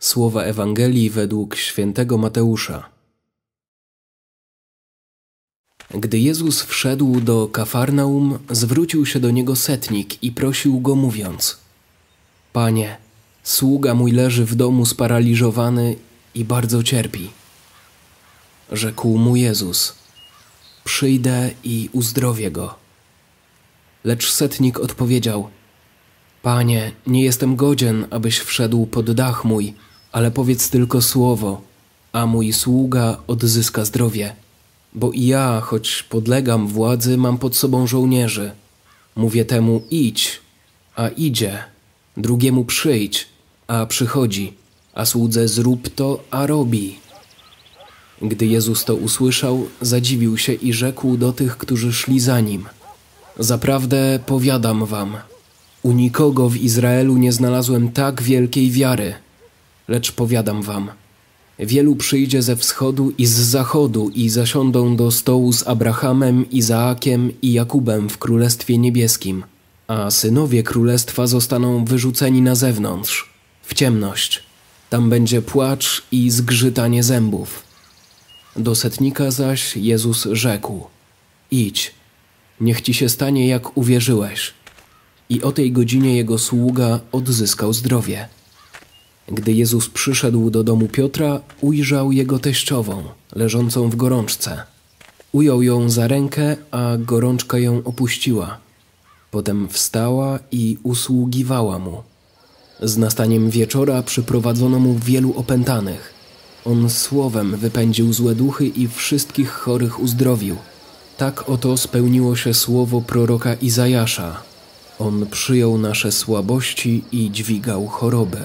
Słowa Ewangelii według świętego Mateusza. Gdy Jezus wszedł do Kafarnaum, zwrócił się do niego setnik i prosił go, mówiąc: Panie, sługa mój leży w domu sparaliżowany i bardzo cierpi. Rzekł mu Jezus: Przyjdę i uzdrowię go. Lecz setnik odpowiedział: Panie, nie jestem godzien, abyś wszedł pod dach mój, ale powiedz tylko słowo, a mój sługa odzyska zdrowie. Bo i ja, choć podlegam władzy, mam pod sobą żołnierzy. Mówię temu idź, a idzie, drugiemu przyjdź, a przychodzi, a słudze zrób to, a robi. Gdy Jezus to usłyszał, zadziwił się i rzekł do tych, którzy szli za nim: Zaprawdę powiadam wam, u nikogo w Izraelu nie znalazłem tak wielkiej wiary. Lecz powiadam wam, wielu przyjdzie ze wschodu i z zachodu i zasiądą do stołu z Abrahamem, Izaakiem i Jakubem w Królestwie Niebieskim, a synowie Królestwa zostaną wyrzuceni na zewnątrz, w ciemność. Tam będzie płacz i zgrzytanie zębów. Do setnika zaś Jezus rzekł: Idź, niech ci się stanie jak uwierzyłeś. I o tej godzinie jego sługa odzyskał zdrowie. Gdy Jezus przyszedł do domu Piotra, ujrzał jego teściową, leżącą w gorączce. Ujął ją za rękę, a gorączka ją opuściła. Potem wstała i usługiwała mu. Z nastaniem wieczora przyprowadzono mu wielu opętanych. On słowem wypędził złe duchy i wszystkich chorych uzdrowił. Tak oto spełniło się słowo proroka Izajasza. On przyjął nasze słabości i dźwigał choroby.